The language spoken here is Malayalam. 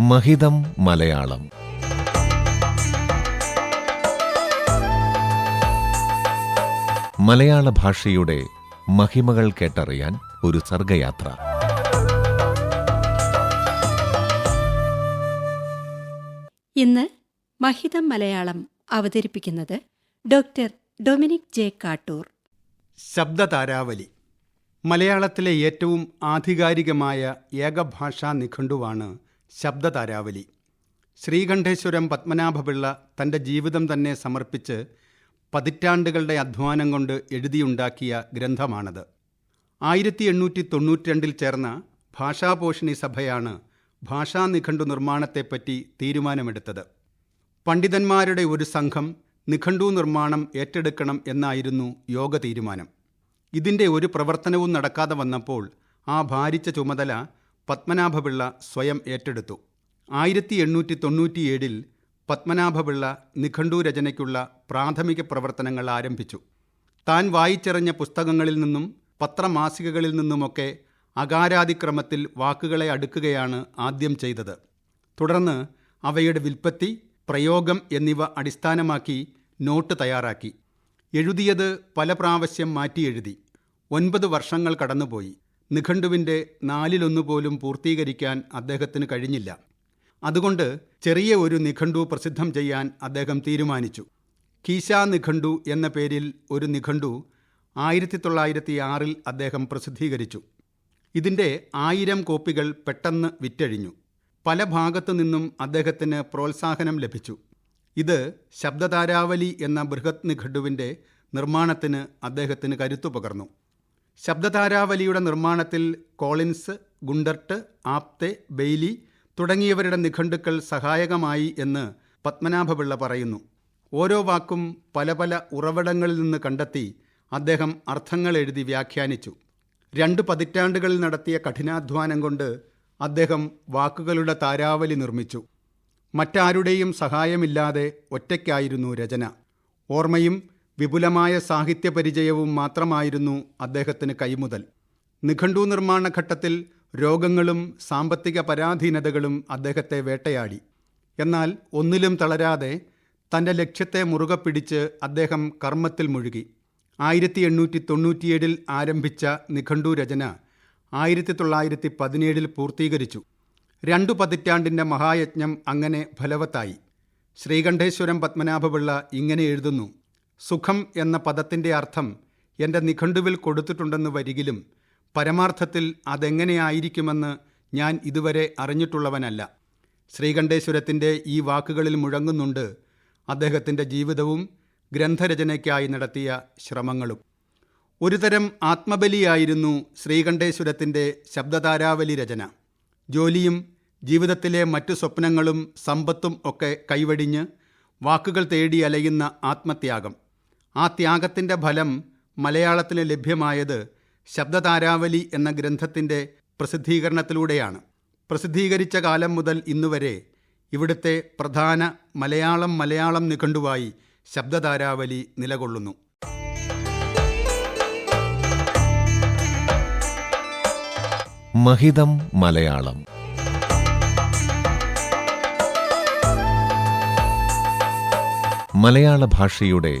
മഹിതം മലയാളം. മലയാള ഭാഷയുടെ മഹിമകൾ കേട്ടറിയാൻ ഒരു സർഗയാത്ര. ഇന്ന് മഹിതം മലയാളം അവതരിപ്പിക്കുന്നത് doctor Dominic J Kattoor. Sabdatharavali. മലയാളത്തിലെ ഏറ്റവും ആധികാരികമായ ഏകഭാഷാ നിഘണ്ടുവാണ് ശബ്ദതാരാവലി. ശ്രീകണ്ഠേശ്വരം പത്മനാഭപിള്ള തന്റെ ജീവിതം തന്നെ സമർപ്പിച്ച് പതിറ്റാണ്ടുകളുടെ അധ്വാനം കൊണ്ട് എഴുതിയുണ്ടാക്കിയ ഗ്രന്ഥമാണത്. ആയിരത്തി എണ്ണൂറ്റി തൊണ്ണൂറ്റിരണ്ടിൽ ചേർന്ന ഭാഷാപോഷിണി സഭയാണ് ഭാഷാ നിഘണ്ടു നിർമ്മാണത്തെപ്പറ്റി തീരുമാനമെടുത്തത്. പണ്ഡിതന്മാരുടെ ഒരു സംഘം നിഘണ്ടു നിർമ്മാണം ഏറ്റെടുക്കണം എന്നായിരുന്നു യോഗ തീരുമാനം ഇതിന്റെ ഒരു പ്രവർത്തനവും നടക്കാതെ വന്നപ്പോൾ ആ ഭാരിച്ച ചുമതല പത്മനാഭപിള്ള സ്വയം ഏറ്റെടുത്തു. ആയിരത്തി എണ്ണൂറ്റി തൊണ്ണൂറ്റിയേഴിൽ പത്മനാഭപിള്ള നിഘണ്ടു രചനയ്ക്കുള്ള പ്രാഥമിക പ്രവർത്തനങ്ങൾ ആരംഭിച്ചു. താൻ വായിച്ചെറിഞ്ഞ പുസ്തകങ്ങളിൽ നിന്നും പത്രമാസികകളിൽ നിന്നുമൊക്കെ അകാരാതിക്രമത്തിൽ വാക്കുകളെ അടുക്കുകയാണ് ആദ്യം ചെയ്തത്. തുടർന്ന് അവയുടെ വിൽപ്പത്തി പ്രയോഗം എന്നിവ അടിസ്ഥാനമാക്കി നോട്ട് തയ്യാറാക്കി. എഴുതിയത് പല പ്രാവശ്യം മാറ്റിയെഴുതി. ഒൻപത് വർഷങ്ങൾ കടന്നുപോയി. നിഘണ്ടുവിന്റെ നാലിലൊന്നു പോലും പൂർത്തീകരിക്കാൻ അദ്ദേഹത്തിന് കഴിഞ്ഞില്ല. അതുകൊണ്ട് ചെറിയ ഒരു നിഘണ്ടു പ്രസിദ്ധം ചെയ്യാൻ അദ്ദേഹം തീരുമാനിച്ചു. കീശാ നിഘണ്ടു എന്ന പേരിൽ ഒരു നിഘണ്ടു ആയിരത്തി തൊള്ളായിരത്തി ആറിൽ അദ്ദേഹം പ്രസിദ്ധീകരിച്ചു. ഇതിന്റെ ആയിരം കോപ്പികൾ പെട്ടെന്ന് വിറ്റഴിഞ്ഞു. പല ഭാഗത്തു നിന്നും അദ്ദേഹത്തിന് പ്രോത്സാഹനം ലഭിച്ചു. ഇത് ശബ്ദതാരാവലി എന്ന ബൃഹത് നിഘണ്ടുവിന്റെ നിർമ്മാണത്തിന് അദ്ദേഹത്തിന് കരുത്തു പകർന്നു. ശബ്ദതാരാവലിയുടെ നിർമ്മാണത്തിൽ കോളിൻസ് ഗുണ്ടർട്ട് ആപ്തെ ബെയ്ലി തുടങ്ങിയവരുടെ നിഘണ്ടുക്കൾ സഹായകമായി എന്ന് പത്മനാഭപിള്ള പറയുന്നു. ഓരോ വാക്കും പല പല ഉറവിടങ്ങളിൽ നിന്ന് കണ്ടെത്തി അദ്ദേഹം അർത്ഥങ്ങൾ എഴുതി വ്യാഖ്യാനിച്ചു. രണ്ട് പതിറ്റാണ്ടുകളിൽ നടത്തിയ കഠിനാധ്വാനം കൊണ്ട് അദ്ദേഹം വാക്കുകളുടെ താരാവലി നിർമ്മിച്ചു. മറ്റാരുടെയും സഹായമില്ലാതെ ഒറ്റയ്ക്കായിരുന്നു രചന. ഓർമ്മയും വിപുലമായ സാഹിത്യ പരിചയവും മാത്രമായിരുന്നു അദ്ദേഹത്തിന് കൈമുതൽ. നിഘണ്ടു നിർമ്മാണ ഘട്ടത്തിൽ രോഗങ്ങളും സാമ്പത്തിക പരാധീനതകളും അദ്ദേഹത്തെ വേട്ടയാടി. എന്നാൽ ഒന്നിലും തളരാതെ തന്റെ ലക്ഷ്യത്തെ മുറുകെ പിടിച്ച് അദ്ദേഹം കർമ്മത്തിൽ മുഴുകി. ആയിരത്തി എണ്ണൂറ്റി തൊണ്ണൂറ്റിയേഴിൽ ആരംഭിച്ച നിഘണ്ടു രചന ആയിരത്തി തൊള്ളായിരത്തി പതിനേഴിൽ പൂർത്തീകരിച്ചു. രണ്ടു പതിറ്റാണ്ടിന്റെ മഹായജ്ഞം അങ്ങനെ ഫലവത്തായി. ശ്രീകണ്ഠേശ്വരം പത്മനാഭപിള്ള ഇങ്ങനെ എഴുതുന്നു. സുഖം എന്ന പദത്തിന്റെ അർത്ഥം എന്റെ നിഘണ്ടുവിൽ കൊടുത്തിട്ടുണ്ടെന്ന് വരികിലും പരമാർത്ഥത്തിൽ അതെങ്ങനെയായിരിക്കുമെന്ന് ഞാൻ ഇതുവരെ അറിഞ്ഞിട്ടുള്ളവനല്ല. ശ്രീകണ്ഠേശ്വരത്തിന്റെ ഈ വാക്കുകളിൽ മുഴങ്ങുന്നുണ്ട് അദ്ദേഹത്തിന്റെ ജീവിതവും ഗ്രന്ഥരചനയ്ക്കായി നടത്തിയ ശ്രമങ്ങളും. ഒരുതരം ആത്മബലിയായിരുന്നു ശ്രീകണ്ഠേശ്വരത്തിന്റെ ശബ്ദതാരാവലി രചന. ജോലിയും ജീവിതത്തിലെ മറ്റു സ്വപ്നങ്ങളും സമ്പത്തും ഒക്കെ കൈവടിഞ്ഞ് വാക്കുകൾ തേടി അലയുന്ന ആത്മത്യാഗം. ആ ത്യാഗത്തിന്റെ ഫലം മലയാളത്തിന് ലഭ്യമായത് ശബ്ദതാരാവലി എന്ന ഗ്രന്ഥത്തിന്റെ പ്രസിദ്ധീകരണത്തിലൂടെയാണ്. പ്രസിദ്ധീകരിച്ച കാലം മുതൽ ഇന്നുവരെ ഇവിടുത്തെ പ്രധാന മലയാളം മലയാളം നിഘണ്ടുവായി ശബ്ദതാരാവലി നിലകൊള്ളുന്നു. മഹിതം മലയാളം. മലയാള ഭാഷയുടെ